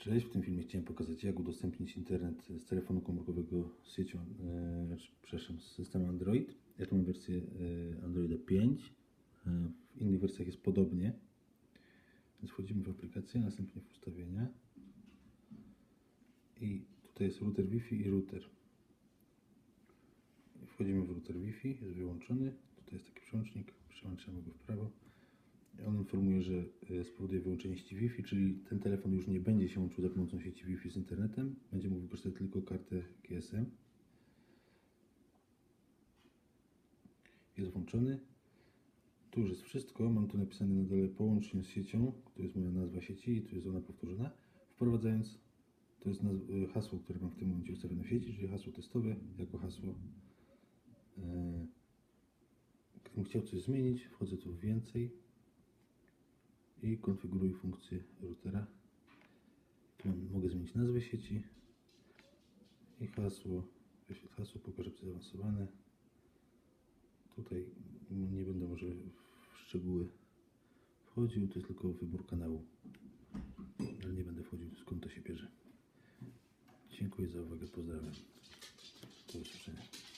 Cześć, w tym filmie chciałem pokazać jak udostępnić internet z telefonu komórkowego z siecią, e, przepraszam, z systemem Android. Ja tu mam wersję e, Androida 5, e, w innych wersjach jest podobnie. Więc wchodzimy w aplikację, następnie w ustawienia i tutaj jest router Wi-Fi i router. Wchodzimy w router Wi-Fi, jest wyłączony, tutaj jest taki przełącznik, przełączamy go w prawo. On informuje, że e, spowoduje wyłączenie sieci Wi-Fi, czyli ten telefon już nie będzie się łączył za pomocą sieci Wi-Fi z internetem. Będzie mógł wykorzystać tylko kartę GSM. Jest włączony. Tu już jest wszystko. Mam tu napisane na dole połącz się z siecią. To jest moja nazwa sieci i tu jest ona powtórzona. Wprowadzając, to jest e, hasło, które mam w tym momencie ustawione w sieci, czyli hasło testowe jako hasło. e, Gdybym chciał coś zmienić, wchodzę tu w więcej i konfiguruj funkcję routera. Mogę zmienić nazwę sieci i hasło. Wyświetl hasło, pokażę zaawansowane. Tutaj nie będę może w szczegóły wchodził, to jest tylko wybór kanału. Ale nie będę wchodził skąd to się bierze. Dziękuję za uwagę, pozdrawiam.